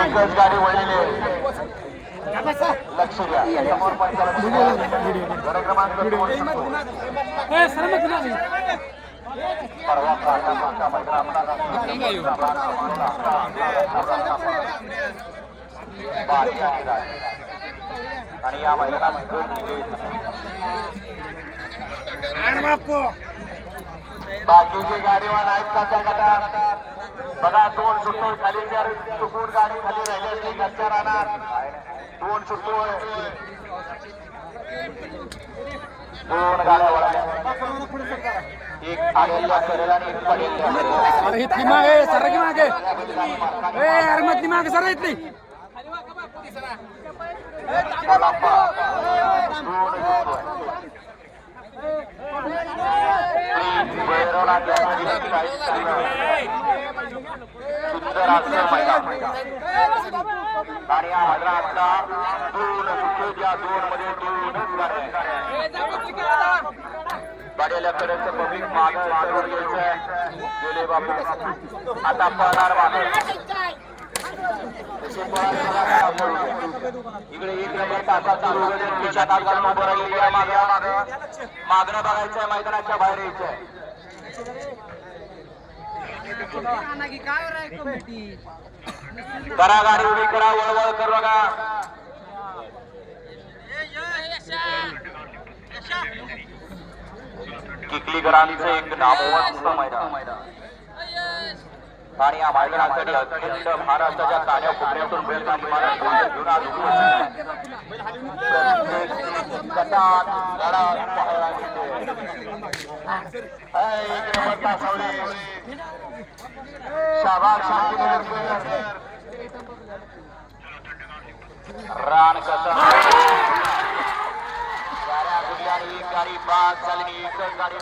एकच गाडी वळलेली लक्ष द्या समोर आहे आणि या मैदानात बाकीचे गाडीवान आहेत का त्या गटात? बघा दोन सुट्टोय खाली. जर चुकून गाडी खाली राहिली असली घरच्या राहणार दोन सुट्टोय दोन गाड्या वळल्या. एक आलेल्या करेल आणि एक पडेल अरे इतकी मागे सर की मागे. ए अरे मधली मागे सर इथली. सुंदर असं मैदान आणि या मैदानातला दोन दोन मध्ये गाड्याला पब्लिक गेले बापू आता पळणार इकडे एक नंबर तासाचा रोग खिशात हात उभं राहिलेली आहे मागणं बघायचंय मैदानाच्या बाहेर यायचंय. करा गाडी उभी करा वळवळ करू नका. किकलीकरांचं एक नामवंत मैदान. आणि या मैदानासाठी अखंड महाराष्ट्राच्या कान्या कोपऱ्यातून बैलगाडी महाराज घेऊन रान कसा गाड्या कुठल्याही गाडी बाद झाली एकच गाडी